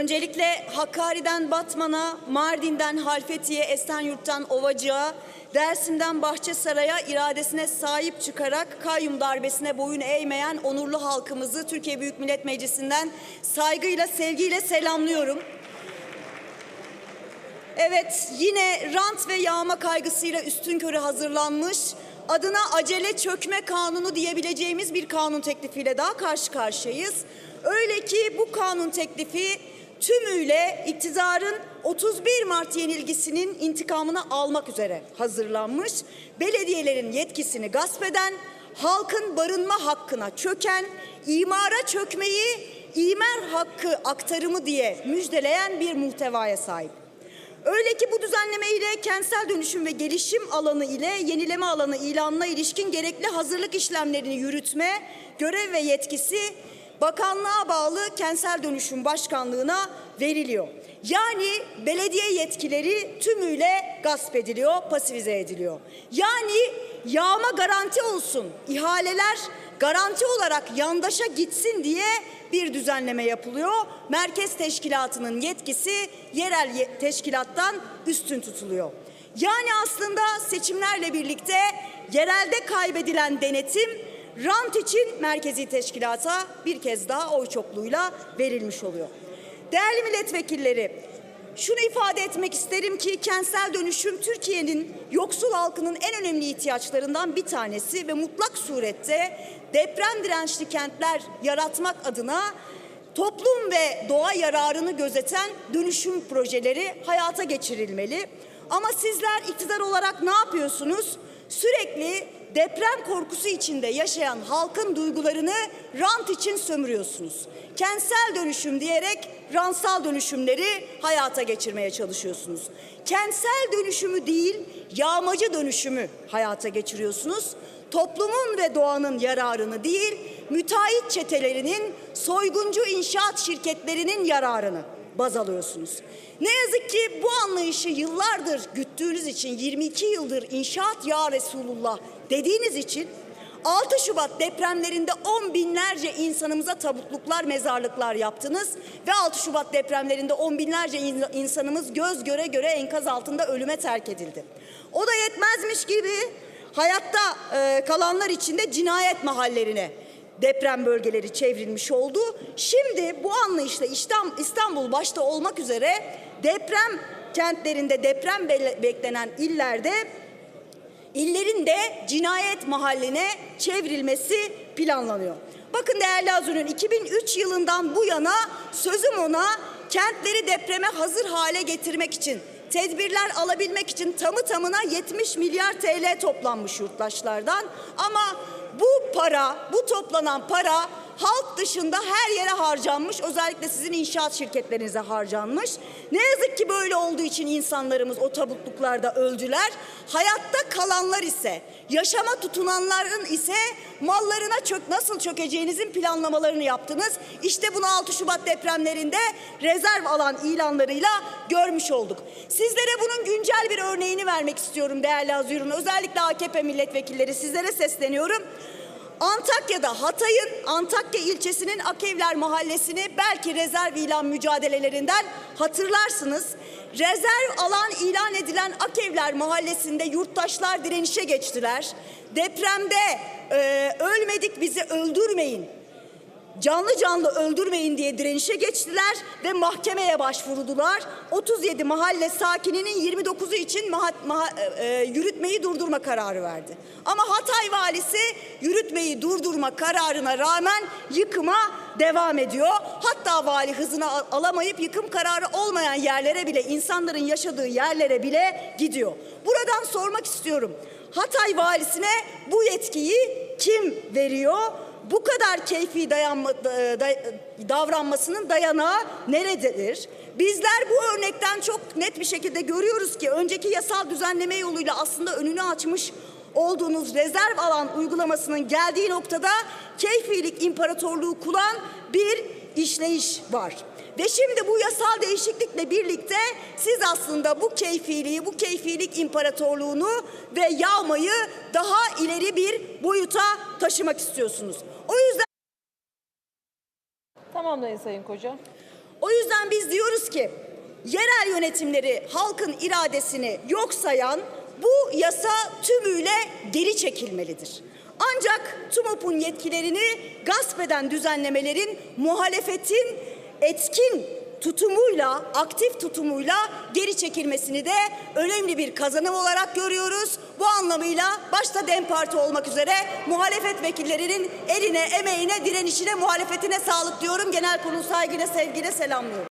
Öncelikle Hakkari'den Batman'a, Mardin'den Halfeti'ye, Esenyurt'tan Ovacık'a, Dersim'den Bahçesaray'a iradesine sahip çıkarak kayyum darbesine boyun eğmeyen onurlu halkımızı Türkiye Büyük Millet Meclisi'nden saygıyla, sevgiyle selamlıyorum. Evet, yine rant ve yağma kaygısıyla üstünkörü hazırlanmış, adına acele çökme kanunu diyebileceğimiz bir kanun teklifiyle daha karşı karşıyayız. Öyle ki bu kanun teklifi tümüyle iktidarın 31 Mart yenilgisinin intikamını almak üzere hazırlanmış, belediyelerin yetkisini gasp eden, halkın barınma hakkına çöken, imara çökmeyi imar hakkı aktarımı diye müjdeleyen bir muhtevaya sahip. Öyle ki bu düzenleme ile kentsel dönüşüm ve gelişim alanı ile yenileme alanı ilanına ilişkin gerekli hazırlık işlemlerini yürütme, görev ve yetkisi bakanlığa bağlı kentsel dönüşüm başkanlığına veriliyor. Yani belediye yetkileri tümüyle gasp ediliyor, pasifize ediliyor. Yani yağma garanti olsun, ihaleler garanti olarak yandaşa gitsin diye bir düzenleme yapılıyor. Merkez teşkilatının yetkisi yerel ye- teşkilattan üstün tutuluyor. Yani aslında seçimlerle birlikte yerelde kaybedilen denetim rant için merkezi teşkilata bir kez daha oy çokluğuyla verilmiş oluyor. Değerli milletvekilleri, şunu ifade etmek isterim ki kentsel dönüşüm Türkiye'nin yoksul halkının en önemli ihtiyaçlarından bir tanesi ve mutlak surette deprem dirençli kentler yaratmak adına toplum ve doğa yararını gözeten dönüşüm projeleri hayata geçirilmeli. Ama sizler iktidar olarak ne yapıyorsunuz? Sürekli deprem korkusu içinde yaşayan halkın duygularını rant için sömürüyorsunuz. Kentsel dönüşüm diyerek rantsal dönüşümleri hayata geçirmeye çalışıyorsunuz. Kentsel dönüşümü değil, yağmacı dönüşümü hayata geçiriyorsunuz. Toplumun ve doğanın yararını değil, müteahhit çetelerinin, soyguncu inşaat şirketlerinin yararını baz alıyorsunuz. Ne yazık ki bu anlayışı yıllardır güttüğünüz için 22 yıldır inşaat ya Resulullah dediğiniz için 6 Şubat depremlerinde on binlerce insanımıza tabutluklar, mezarlıklar yaptınız ve 6 Şubat depremlerinde on binlerce in- insanımız göz göre göre enkaz altında ölüme terk edildi. O da yetmezmiş gibi hayatta e, kalanlar için de cinayet mahallerine deprem bölgeleri çevrilmiş oldu. Şimdi bu anlayışla İstanbul başta olmak üzere deprem kentlerinde deprem be- beklenen illerde illerin de cinayet mahalline çevrilmesi planlanıyor. Bakın değerli Azur'un 2003 yılından bu yana sözüm ona kentleri depreme hazır hale getirmek için tedbirler alabilmek için tamı tamına 70 milyar TL toplanmış yurttaşlardan ama bu para, bu toplanan para halk dışında her yere harcanmış. Özellikle sizin inşaat şirketlerinize harcanmış. Ne yazık ki böyle olduğu için insanlarımız o tabutluklarda öldüler. Hayatta kalanlar ise, yaşama tutunanların ise mallarına çök nasıl çökeceğinizin planlamalarını yaptınız. İşte bunu 6 Şubat depremlerinde rezerv alan ilanlarıyla görmüş olduk. Sizlere bunun güncel bir örneğini vermek istiyorum değerli Azur'un. Özellikle AKP milletvekilleri sizlere sesleniyorum. Antakya'da Hatay'ın Antakya ilçesinin Akevler mahallesini belki rezerv ilan mücadelelerinden hatırlarsınız. Rezerv alan ilan edilen Akevler mahallesinde yurttaşlar direnişe geçtiler. Depremde e, ölmedik bizi öldürmeyin canlı canlı öldürmeyin diye direnişe geçtiler ve mahkemeye başvurdular. 37 mahalle sakininin 29'u için maha- maha- e, e, yürütmeyi durdurma kararı verdi. Ama Hatay valisi yürütmeyi durdurma kararına rağmen yıkıma devam ediyor. Hatta vali hızını al- alamayıp yıkım kararı olmayan yerlere bile insanların yaşadığı yerlere bile gidiyor. Buradan sormak istiyorum. Hatay valisine bu yetkiyi kim veriyor? Bu kadar keyfi dayanma, da- da- davranmasının dayanağı nerededir? Bizler bu örnekten çok net bir şekilde görüyoruz ki önceki yasal düzenleme yoluyla aslında önünü açmış olduğunuz rezerv alan uygulamasının geldiği noktada keyfilik imparatorluğu kuran bir işleyiş var. Ve şimdi bu yasal değişiklikle birlikte siz aslında bu keyfiliği, bu keyfilik imparatorluğunu ve yağmayı daha ileri bir boyuta taşımak istiyorsunuz. O yüzden Tamamlayın Sayın Koca. O yüzden biz diyoruz ki yerel yönetimleri halkın iradesini yok sayan bu yasa tümüyle geri çekilmelidir. Ancak TUMOP'un yetkilerini gasp eden düzenlemelerin muhalefetin etkin tutumuyla, aktif tutumuyla geri çekilmesini de önemli bir kazanım olarak görüyoruz. Bu anlamıyla başta DEM Parti olmak üzere muhalefet vekillerinin eline, emeğine, direnişine, muhalefetine sağlık diyorum. Genel kurul saygıyla, sevgiyle selamlıyorum.